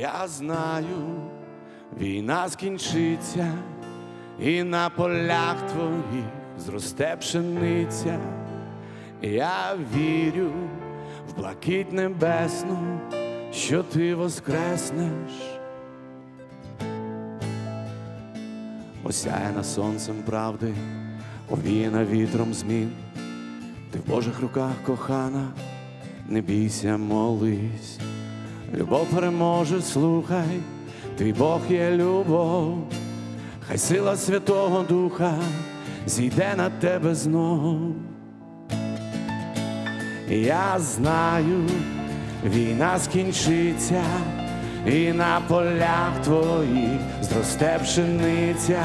Я знаю, війна скінчиться, і на полях твоїх зросте пшениця. Я вірю в блакить небесну, що ти воскреснеш. Осяяна сонцем правди, овіяна вітром змін. Ти в Божих руках кохана, не бійся, молись. Любов переможе, слухай, твій Бог є любов, хай сила Святого Духа зійде на тебе знов. Я знаю, війна скінчиться, і на полях твоїх зросте пшениця.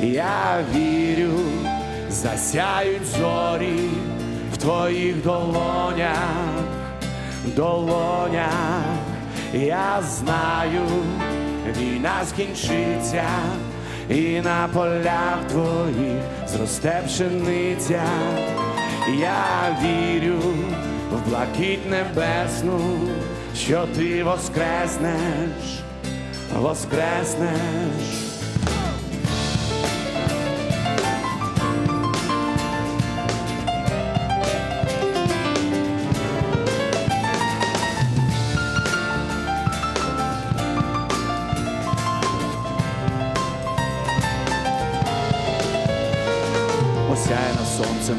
Я вірю, засяють зорі в твоїх долонях, долонях. Я знаю, війна скінчиться, і на полях твоїх зросте пшениця. Я вірю в блакить небесну, що ти воскреснеш, воскреснеш.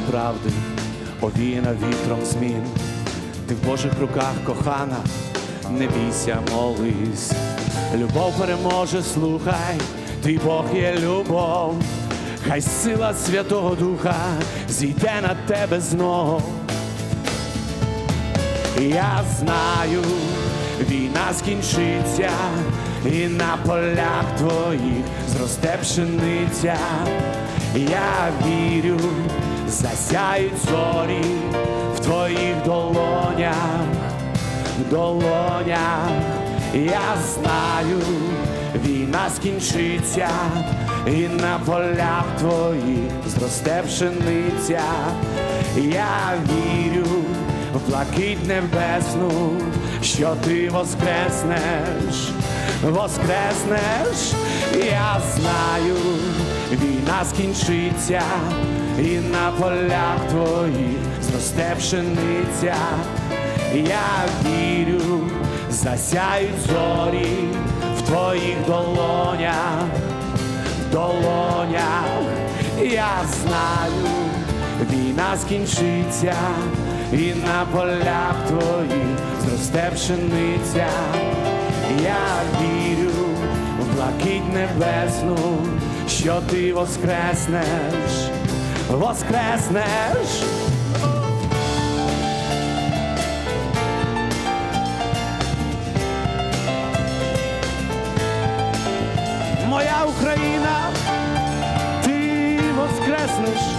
Правди, овіяна вітром змін. Ти в Божих руках кохана, не бійся, молись. Любов переможе, слухай, твій Бог є любов, хай сила Святого Духа зійде на тебе знов. Я знаю, війна скінчиться, і на полях твоїх зросте пшениця. Я вірю, засяють зорі в твоїх долонях, долонях. Я знаю, війна скінчиться, і на полях твоїх зросте пшениця. Я вірю в блакить небесну, що ти воскреснеш, воскреснеш, я знаю, війна скінчиться, і на полях твоїх зросте пшениця. Я вірю, засяють зорі в твоїх долонях, долонях. Я знаю, війна скінчиться, і на полях твоїх зросте пшениця. Я вірю блакить небесну, що ти воскреснеш, воскреснеш. Моя Україна, ти воскреснеш.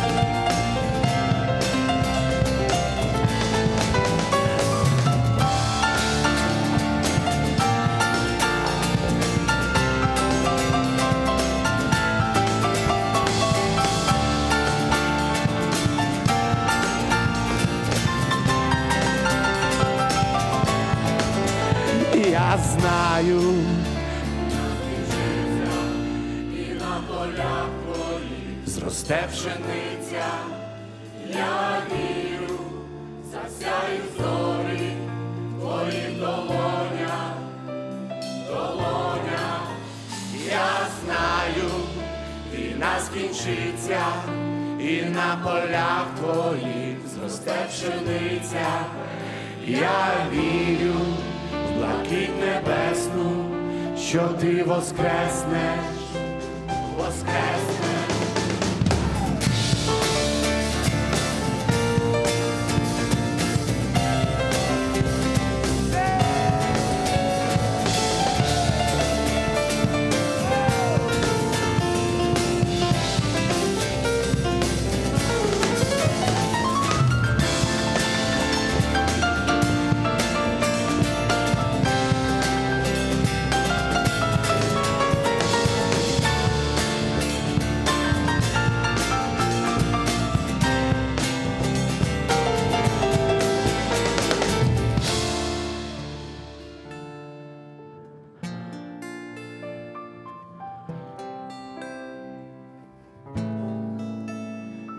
Знаю, зросте пшениця, я вірю, засяють зорі твоїх долонях, долонях. Я знаю, війна скінчиться, і на полях твоїх зросте пшениця. Я вірю в блакить небесну, що ти воскреснеш, воскреснеш.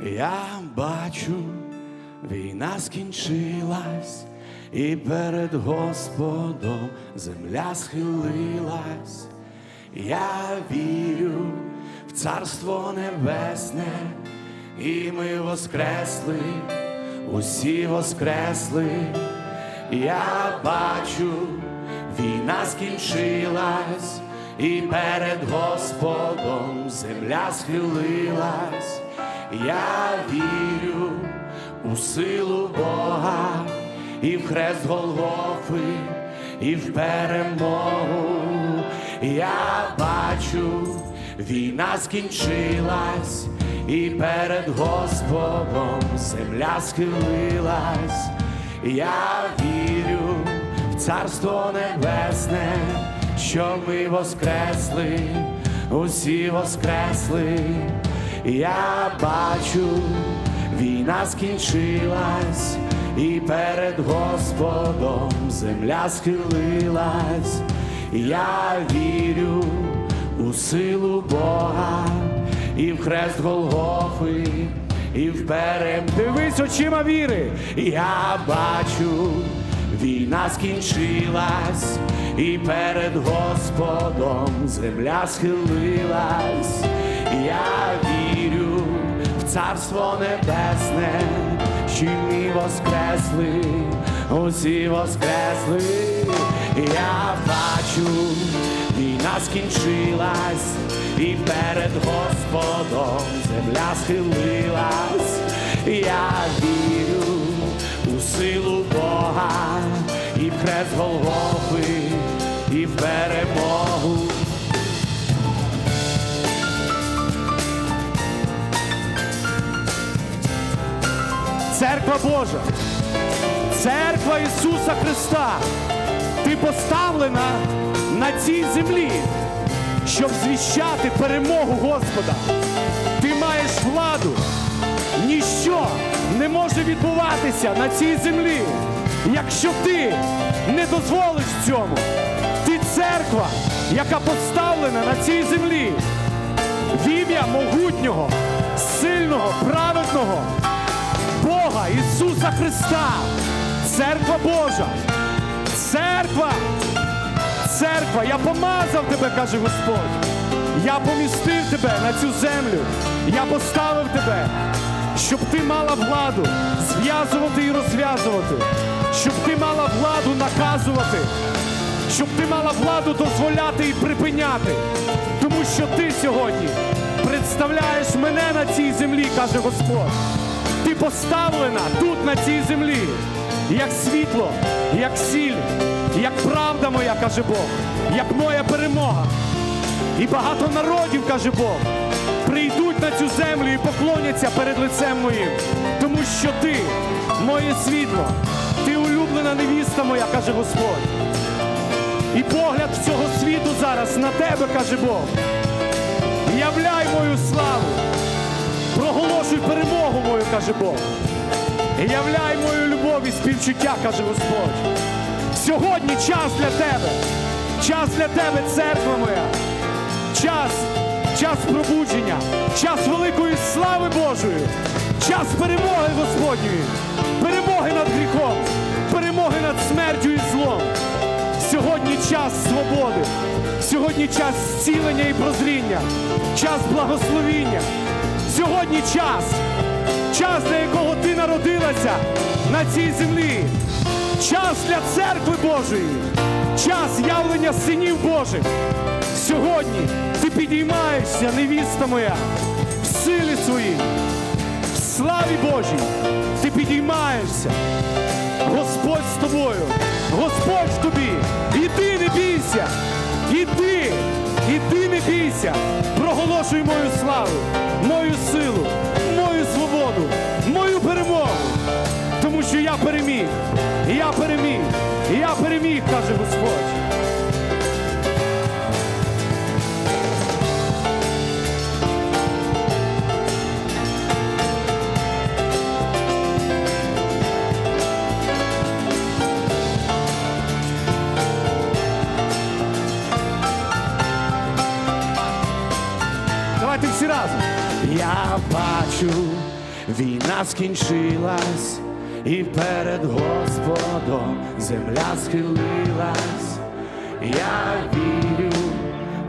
Я бачу, війна скінчилась, і перед Господом земля схилилась. Я вірю в Царство Небесне, і ми воскресли, усі воскресли. Я бачу, війна скінчилась, і перед Господом земля схилилась. Я вірю у силу Бога і в хрест Голгофи, і в перемогу. Я бачу, війна скінчилась, і перед Господом земля схилилась. Я вірю в Царство Небесне, що ми воскресли, усі воскресли. Я бачу, війна скінчилась, і перед Господом земля схилилась. Я вірю у силу Бога і в хрест Голгофи, і в перем. Дивись очима віри. Я бачу, війна скінчилась, і перед Господом земля схилилась. Я Царство Небесне, що ми воскресли, усі воскресли. Я бачу, війна скінчилась, і перед Господом земля схилилась. Я вірю у силу Бога, і в хрест Голгофи, і в перемогу. Церква Божа, церква Ісуса Христа, ти поставлена на цій землі, щоб звіщати перемогу Господа. Ти маєш владу. Ніщо не може відбуватися на цій землі, якщо ти не дозволиш цьому. Ти церква, яка поставлена на цій землі в ім'я могутнього, сильного, праведного. Бога Ісуса Христа, церква Божа, церква, церква, я помазав тебе, каже Господь. Я помістив тебе на цю землю. Я поставив тебе, щоб ти мала владу зв'язувати і розв'язувати, щоб ти мала владу наказувати, щоб ти мала владу дозволяти і припиняти. Тому що ти сьогодні представляєш мене на цій землі, каже Господь. Поставлена тут, на цій землі, як світло, як сіль, як правда моя, каже Бог, як моя перемога. І багато народів, каже Бог, прийдуть на цю землю і поклоняться перед лицем моїм, тому що ти моє світло, ти улюблена невіста моя, каже Господь. І погляд всього світу зараз на тебе, каже Бог. Являй мою славу. Проголошуй перемогу мою, каже Бог. Являй мою любов і співчуття, каже Господь. Сьогодні час для тебе. Час для тебе, церква моя. Час, час пробудження, час великої слави Божої, час перемоги Господньої, перемоги над гріхом, перемоги над смертю і злом. Сьогодні час свободи, сьогодні час зцілення і прозріння, час благословіння. Сьогодні час, час, для якого ти народилася на цій землі, час для церкви Божої, час явлення синів Божих. Сьогодні ти підіймаєшся, невіста моя, в силі своїй, в славі Божій. Ти підіймаєшся. Господь з тобою, Господь в тобі. Іди, не бійся, іди, іди, не бійся. Проголошуй мою славу, Війна скінчилась, і перед Господом земля схилилась. Я вірю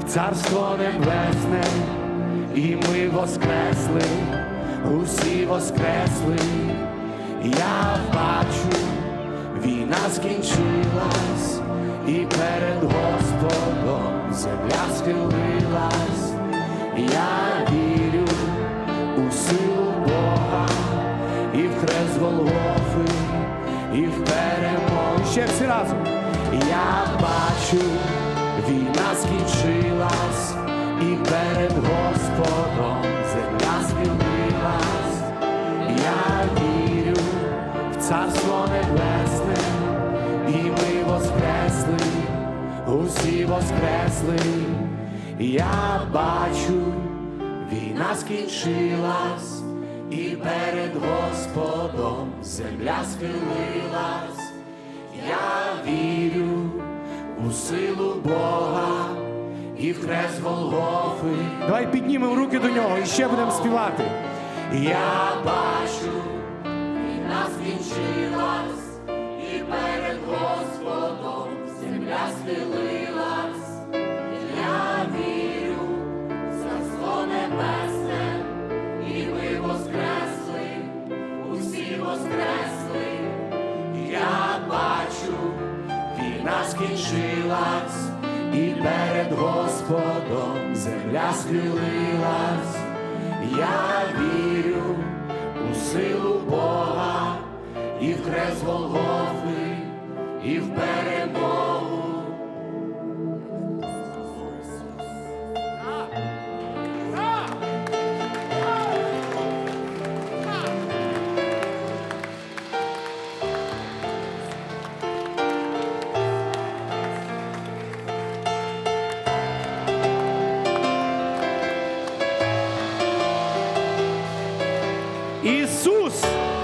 в царство небесне, і ми воскресли, усі воскресли. Я бачу, війна скінчилась, і перед Господом земля схилилась. Я вірю і в перемогу. Ще всі разом. Я бачу, війна скінчилась, і перед Господом земля схилилась. Я вірю в царство небесне, і ми воскресли, усі воскресли. Я бачу, війна скінчилась, перед Господом земля схилилась. Я вірю у силу Бога і в хрест Голгофи. Давай піднімемо руки до нього і ще будемо співати. Я бачу, війна скінчилась, і перед Господом земля схилилась. Господом земля схилилась. Я вірю у силу Бога і в крест Голгофи, і в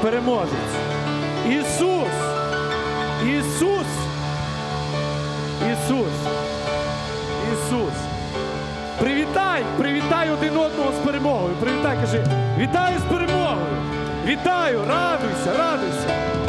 переможець. Ісус. Ісус. Ісус. Ісус. Привітай, привітай один одного з перемогою. Привітай, кажи, вітаю з перемогою. Вітаю, радуйся, радуйся.